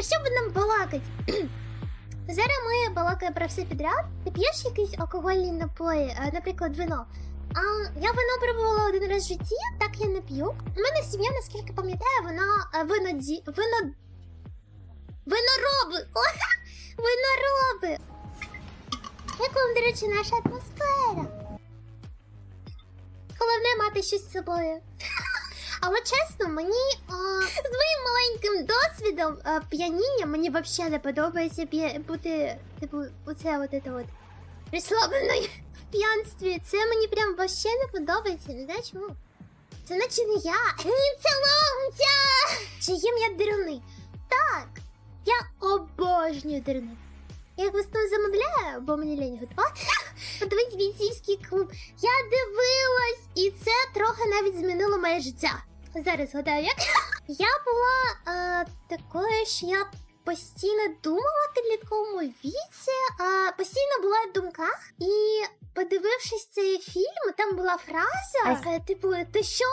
про що нам балакать? Зараз ми балакаємо про все підряд. Ти п'єш якісь алкогольні напої, е, наприклад, вино. А я вино пробувала один раз в житті, так я не п'ю. У мене сім'я, наскільки пам'ятаю, вона е, виноді... вино... Винороби! О, винороби! Як вам, до речі, наша атмосфера? Головне мати щось з собою. Але чесно, мені а, з моїм маленьким досвідом а, п'яніння мені взагалі не подобається п'я- бути, типу, оце от це от розслабленою в п'янстві. Це мені прям взагалі не подобається. Не знаю чому. Це наче не я. Ні, це ломця! Чи їм я дируни? Так, я обожнюю дируни. Я основному замовляю, бо мені лінь готувати. Подивись бійцівський клуб. Я дивилась, і це трохи навіть змінило моє життя. Зараз згадаю, як я була е, такою, що я постійно думала в підлітковому віці, а постійно була в думках. І подивившись цей фільм, там була фраза, е, типу, ти що?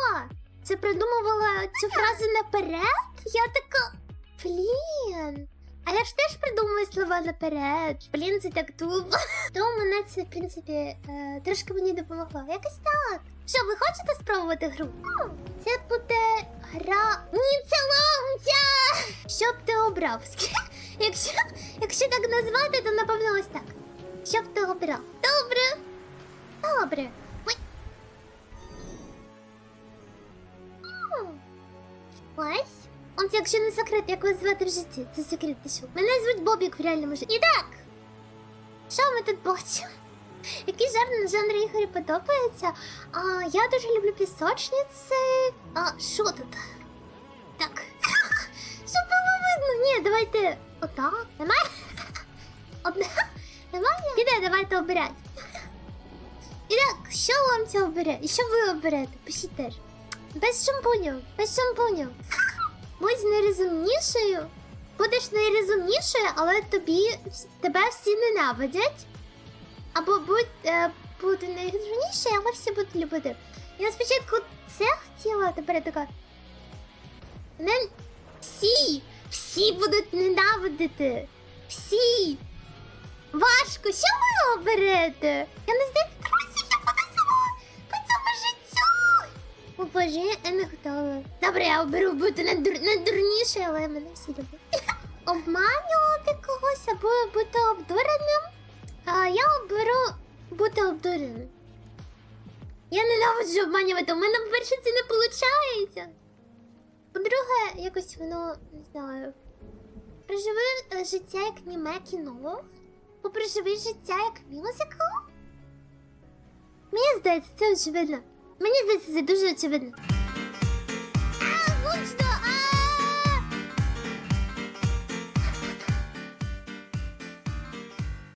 Це придумувала цю фразу наперед? Я така. Блін. А я ж теж придумую слова наперед. Блін, це так тупо. Тому мене це, в принципі, е, трошки мені допомогло. Якось так. Що, ви хочете спробувати гру? Це буде гра. Ні, це ломця! Що б ти обрав? Якщо, якщо так назвати, то напевно ось так. Що б ти обрав? Добре. Добре. Ой. Ось. Он якщо не секрет, як вас звати в житті, це секрет ти що? Мене звуть Бобік в реальному житті. І так! Що ми тут бачимо? Який жанр, жанр ігри подобається? А, я дуже люблю пісочниці. А що тут? Так. Щоб було видно. Ні, давайте отак. Немає? Одна? Немає? Іде, давайте обирати. І так, що вам це обере? І що ви оберете? Пишіть теж. Без шампуню, без шампуню. Будь найрозумнішою. Будеш найрозумнішою, але тобі тебе всі ненавидять. Або будь е, буду найрозумнішою, але всі будуть любити. Я спочатку це хотіла, тепер я така. Не всі! Всі будуть ненавидити! Всі! Важко, що ви оберете? Я не знаю, друзі, я буду сама по цьому життю! О боже, я не готова. Добре, я оберу бути надур... надурніше, але мене всі люблять. Обманювати когось або бути обдуреним. А я оберу бути обдуреним. Я ненавиджу обманювати, у мене, по-перше, це не виходить. По-друге, якось воно, не знаю. Проживи життя як німе кіно. Попроживи життя як мюзикл. Мені здається, це очевидно. Мені здається, це дуже очевидно.